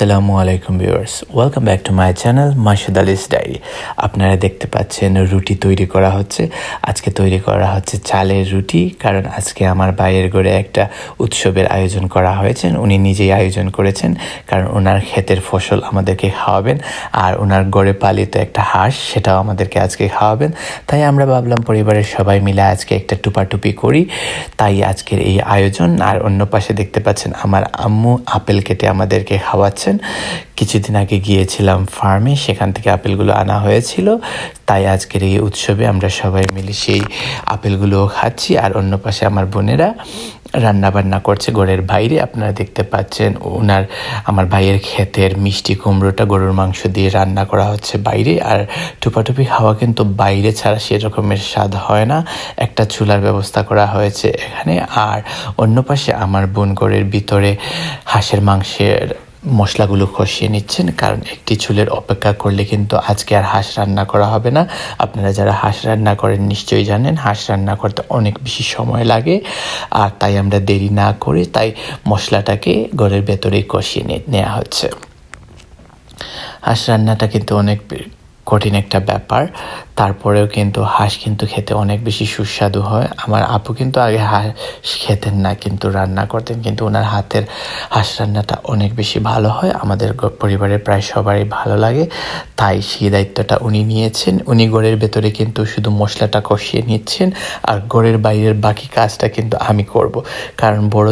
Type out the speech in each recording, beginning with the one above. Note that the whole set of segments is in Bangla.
আসসালামু আলাইকুম viewers welcome back to my channel Masud Ali's diary আপনারা দেখতে পাচ্ছেন, রুটি তৈরি করা হচ্ছে। আজকে তৈরি করা হচ্ছে চালের রুটি, কারণ আজকে আমার ভাইয়ের ঘরে একটা উৎসবের আয়োজন করা হয়েছে। উনি নিজেই আয়োজন করেছেন, কারণ ওনার ক্ষেতের ফসল আমাদেরকে খাওয়াবেন, আর ওনার গড়ে পালিত একটা হাঁস, সেটাও আমাদেরকে আজকে খাওয়াবেন। তাই আমরা ভাবলাম পরিবারের সবাই মিলে আজকে একটা টুপাটুপি করি। তাই আজকের এই আয়োজন, আর অন্য পাশে দেখতে পাচ্ছেন, আমার আম্মু আপেল কেটে আমাদেরকে খাওয়াচ্ছেন কিছুদিন আগে গিয়েছিলাম ফার্মে, সেখান থেকে আপেলগুলো আনা হয়েছিল। তাই আজকের এই উৎসবে আমরা সবাই মিলে সেই আপেলগুলোও খাচ্ছি। আর অন্য পাশে আমার বোনেরা রান্না বান্না করছে ঘরের বাইরে। আপনারা দেখতে পাচ্ছেন ওনার, আমার ভাইয়ের ক্ষেতের মিষ্টি কুমড়োটা গরুর মাংস দিয়ে রান্না করা হচ্ছে বাইরে। আর টুপাটুপি খাওয়া কিন্তু বাইরে ছাড়া সেরকমের স্বাদ হয় না। একটা চুলার ব্যবস্থা করা হয়েছে এখানে। আর অন্য পাশে আমার বোন ঘরের ভিতরে হাঁসের মাংসের মশলাগুলো কষিয়ে নিচ্ছেন, কারণ একটি চুলের অপেক্ষা করলে কিন্তু আজকে আর হাঁস রান্না করা হবে না। আপনারা যারা হাঁস রান্না করেন নিশ্চয়ই জানেন, হাঁস রান্না করতে অনেক বেশি সময় লাগে, আর তাই আমরা দেরি না করে তাই মশলাটাকে ঘরের ভেতরেই কষিয়ে নেওয়া হচ্ছে। হাঁস রান্নাটা কিন্তু অনেক কঠিন একটা ব্যাপার। তারপরেও কিন্তু হাঁস কিন্তু খেতে অনেক বেশি সুস্বাদু হয়। আমার আপু কিন্তু আগে হাঁস খেতেন না, কিন্তু রান্না করতেন, কিন্তু ওনার হাতের হাঁস রান্নাটা অনেক বেশি ভালো হয়। আমাদের পরিবারের প্রায় সবারই ভালো লাগে। তাই সেই দায়িত্বটা উনি নিয়েছেন। উনি গড়ের ভেতরে কিন্তু শুধু মশলাটা কষিয়ে নিচ্ছেন আর গড়ের বাইরের বাকি কাজটা কিন্তু আমি করব। কারণ বড়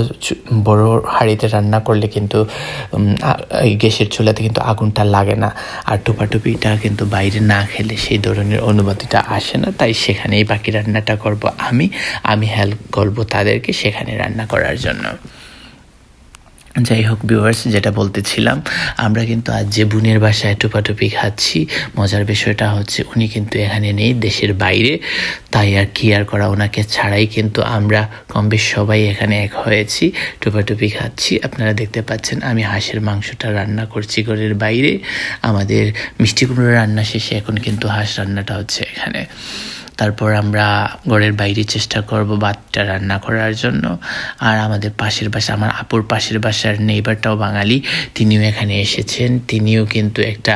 বড় হাঁড়িতে রান্না করলে কিন্তু এই গ্যাসের চুলাতে কিন্তু আগুনটা লাগে না। আর টুপাটুপিটা কিন্তু বাইরে না খেলে সেই ধরনের অনুমতিটা আসে না, তাই সেখানেই বাকি রান্নাটা করব আমি। আমি হেল্প করব তাদেরকে সেখানে রান্না করার জন্য। যাই হোক ভিউয়ার্স যেটা বলতেছিলাম, আমরা কিন্তু আজ যে বোনের বাসায় টুপাটুপি খাচ্ছি, মজার বিষয়টা হচ্ছে উনি কিন্তু এখানে নেই, দেশের বাইরে। তাই আর কি আর করা, ওনাকে ছাড়াই কিন্তু আমরা কম বেশ সবাই এখানে এক হয়েছি, টুপাটুপি খাচ্ছি। আপনারা দেখতে পাচ্ছেন, আমি হাঁসের মাংসটা রান্না করছি ঘরের বাইরে। আমাদের মিষ্টি কুমড়ো রান্না শেষে এখন কিন্তু হাঁস রান্নাটা হচ্ছে এখানে। তারপর আমরা ঘরের বাইরে চেষ্টা করব ভাতটা রান্না করার জন্য। আর আমাদের পাশের বাসা, আমার আপুর পাশের বাসার নেইবারটাও বাঙালি, তিনিও এখানে এসেছেন। তিনিও কিন্তু একটা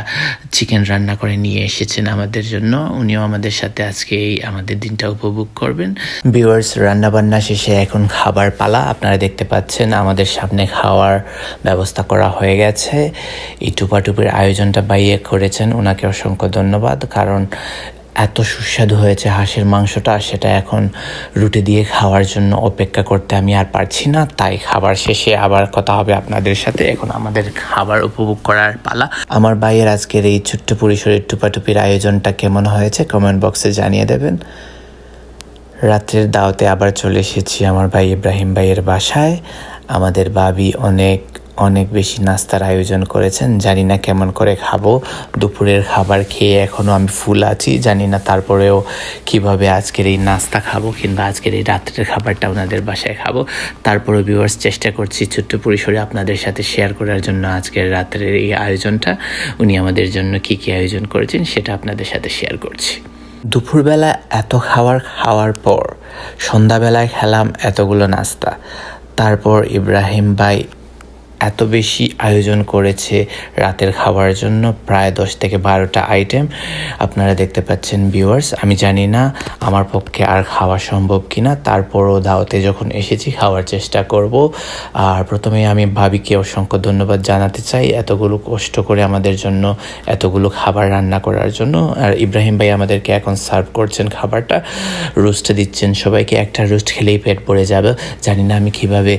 চিকেন রান্না করে নিয়ে এসেছেন আমাদের জন্য। উনিও আমাদের সাথে আজকে এই আমাদের দিনটা উপভোগ করবেন। ভিউয়ার্স রান্নাবান্না শেষে এখন খাবার পালা। আপনারা দেখতে পাচ্ছেন আমাদের সামনে খাওয়ার ব্যবস্থা করা হয়ে গেছে। এই টুপাটুপির আয়োজনটা বাইয়ে করেছেন। ওনাকে অসংখ্য ধন্যবাদ। কারণ এত সুস্বাদু হয়েছে হাঁসের মাংসটা, সেটা এখন রুটি দিয়ে খাওয়ার জন্য অপেক্ষা করতে আমি আর পারছি না। তাই খাবার শেষে আবার কথা হবে আপনাদের সাথে। এখন আমাদের খাবার উপভোগ করার পালা। আমার ভাইয়ের আজকের এই ছোট্ট পরিসরের টুপাটুপির আয়োজনটা কেমন হয়েছে কমেন্ট বক্সে জানিয়ে দেবেন। রাত্রের দাওতে আবার চলে এসেছি আমার ভাই ইব্রাহিম ভাইয়ের বাসায়। আমাদের বাবি অনেক অনেক বেশি নাস্তার আয়োজন করেছেন। জানি না কেমন করে খাব। দুপুরের খাবার খেয়ে এখনও আমি ফুল আছি। জানি না তারপরেও কীভাবে আজকের এই নাস্তা খাব কিংবা আজকের এই রাত্রের খাবারটা ওনাদের বাসায় খাব। তারপরেও ভিউয়ার্স চেষ্টা করছি ছোট্ট পরিসরে আপনাদের সাথে শেয়ার করার জন্য আজকের রাত্রের এই আয়োজনটা। উনি আমাদের জন্য কি কি আয়োজন করেছেন সেটা আপনাদের সাথে শেয়ার করছি। দুপুরবেলা এত খাবার খাওয়ার পর সন্ধ্যাবেলায় খেলাম এতগুলো নাস্তা। তারপর ইব্রাহিম ভাই এত বেশি আয়োজন করেছে রাতের খাবার জন্য, প্রায় দশ থেকে বারোটা আইটেম আপনারা দেখতে পাচ্ছেন ভিউয়ার্স আমি জানি না আমার পক্ষে আর খাওয়া সম্ভব কি না তারপরও দাওয়াতে যখন এসেছি, খাওয়ার চেষ্টা করব। আর প্রথমে আমি ভাবিকে অসংখ্য ধন্যবাদ জানাতে চাই এতগুলো কষ্ট করে আমাদের জন্য, এতগুলো খাবার রান্না করার জন্য। আর ইব্রাহিম ভাই আমাদেরকে এখন সার্ভ করছেন খাবারটা। রোস্ট দিচ্ছেন সবাইকে। একটা রোস্ট খেলেই পেট পড়ে যাবে। জানি না আমি কীভাবে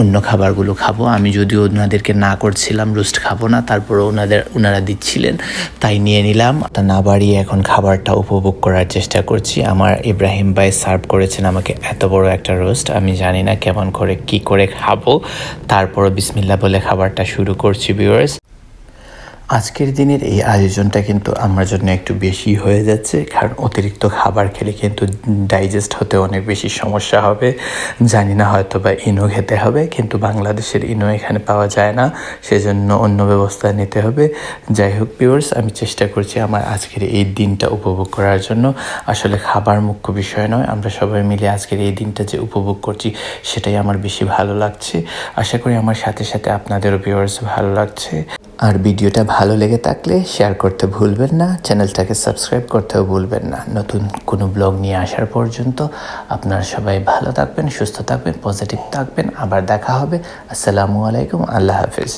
অন্য খাবারগুলো খাব। আমি যদিও ওনাদেরকে না করছিলাম, রোস্ট খাব না তারপরে ওনাদের, ওনারা দিচ্ছিলেন, তাই নিয়ে নিলাম। তা না বাড়িয়ে এখন খাবারটা উপভোগ করার চেষ্টা করছি। আমার ইব্রাহিম ভাই সার্ভ করেছেন আমাকে এত বড় একটা রোস্ট। আমি জানি না কেমন করে, কি করে খাব। তারপরও বিসমিল্লা বলে খাবারটা শুরু করছি, ভিউয়ার্স। আজকের দিনের এই আয়োজনটা কিন্তু আমার জন্য একটু বেশি হয়ে যাচ্ছে, কারণ অতিরিক্ত খাবার খেলে কিন্তু ডাইজেস্ট হতে অনেক বেশি সমস্যা হবে। জানি না হয়তো বা ইনো খেতে হবে, কিন্তু বাংলাদেশের ইনো এখানে পাওয়া যায় না, সেজন্য অন্য ব্যবস্থা নিতে হবে। যাই হোক পিওর্স আমি চেষ্টা করছি আমার আজকের এই দিনটা উপভোগ করার জন্য। আসলে খাবার মুখ্য বিষয় নয়, আমরা সবাই মিলে আজকের এই দিনটা যে উপভোগ করছি, সেটাই আমার বেশি ভালো লাগছে। আশা করি আমার সাথে সাথে আপনাদেরও পিওর্স ভালো লাগছে। আর ভিডিওটা ভালো লেগে থাকলে শেয়ার করতে ভুলবেন না চ্যানেলটাকে সাবস্ক্রাইব করতেও ভুলবেন না। নতুন কোনো ব্লগ নিয়ে আসার পর্যন্ত আপনারা সবাই ভালো থাকবেন, সুস্থ থাকবেন পজিটিভ থাকবেন। আবার দেখা হবে। আসসালামু আলাইকুম, আল্লাহ হাফিজ।